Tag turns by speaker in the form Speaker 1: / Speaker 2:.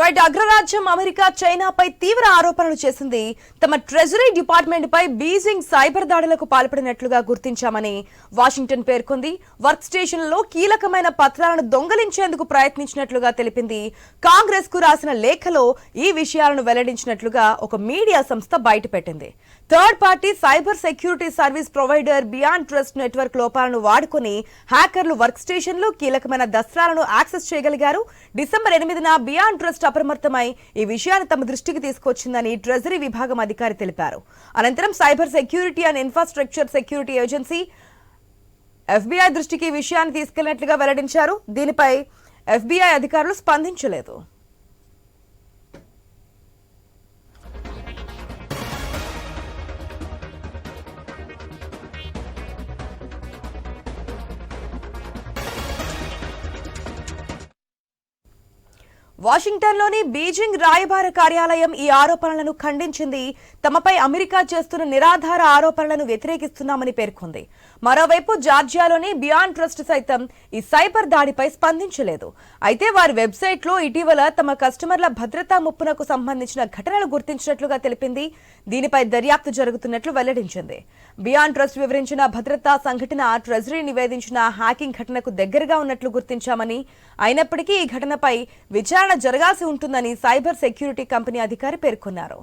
Speaker 1: Right అగ్రరాజ్యం America చైనాపై తీవ్ర ఆరోపణలు చేసింది. తమ ట్రెజరీ డిపార్ట్మెంట్ పై బీజింగ్ సైబర్ దాడులకు పాల్పడినట్లుగా గుర్తించామని వాషింగ్టన్ పేర్కొంది. వర్క్ స్టేషన్లో కీలకమైన పత్రాలను దొంగలించేందుకు ప్రయత్నించినట్లుగా తెలిపింది. కాంగ్రెస్కు రాసిన లేఖలో ఈ విషయాలను వెల్లడించినట్లుగా ఒక మీడియా సంస్థ బయటపెట్టింది. Third party cyber security service provider BeyondTrust network లోపాలను వాడుకొని హ్యాకర్లు వర్క్ స్టేషన్లు కీలకమైన దస్త్రాలను యాక్సెస్ చేయగలిగారు. డిసెంబర్ ఎనిమిదిన బియాండ్ ట్రస్ట్ అప్రమత్తమై ఈ విషయాన్ని తమ దృష్టికి తీసుకొచ్చిందని ట్రెజరీ విభాగం అధికారి తెలిపారు. అనంతరం cyber security and infrastructure security agency FBI దృష్టికి ఈ విషయాన్ని తీసుకెళ్ళినట్లుగా వెల్లడించారు. దీనిపై ఎఫ్బీఐ అధికారులు స్పందించలేదు. వాషింగ్టన్లోని బీజింగ్ రాయబార కార్యాలయం ఈ ఆరోపణలను ఖండించింది. తమపై అమెరికా చేస్తున్న నిరాధార ఆరోపణలను వ్యతిరేకిస్తున్నామని పేర్కొంది. మరోవైపు జార్జియాలోని బియాండ్ ట్రస్ట్ సైతం ఈ సైబర్ దాడిపై స్పందించలేదు. అయితే వారి వెబ్సైట్లో ఇటీవల తమ కస్టమర్ల భద్రతా ముప్పునకు సంబంధించిన ఘటనలు గుర్తించినట్లుగా తెలిపింది. దీనిపై దర్యాప్తు జరుగుతున్నట్లు వెల్లడించింది. బియాండ్ ట్రస్ట్ వివరించిన భద్రతా సంఘటన ట్రెజరీ నివేదించిన హ్యాకింగ్ ఘటనకు దగ్గరగా ఉన్నట్లు గుర్తించామని అయినప్పటికీ ఈ ఘటనపై విచారణ విచారణ జరగాల్సి ఉంటుందని సైబర్ సెక్యూరిటీ కంపెనీ అధికారి పేర్కొన్నారు.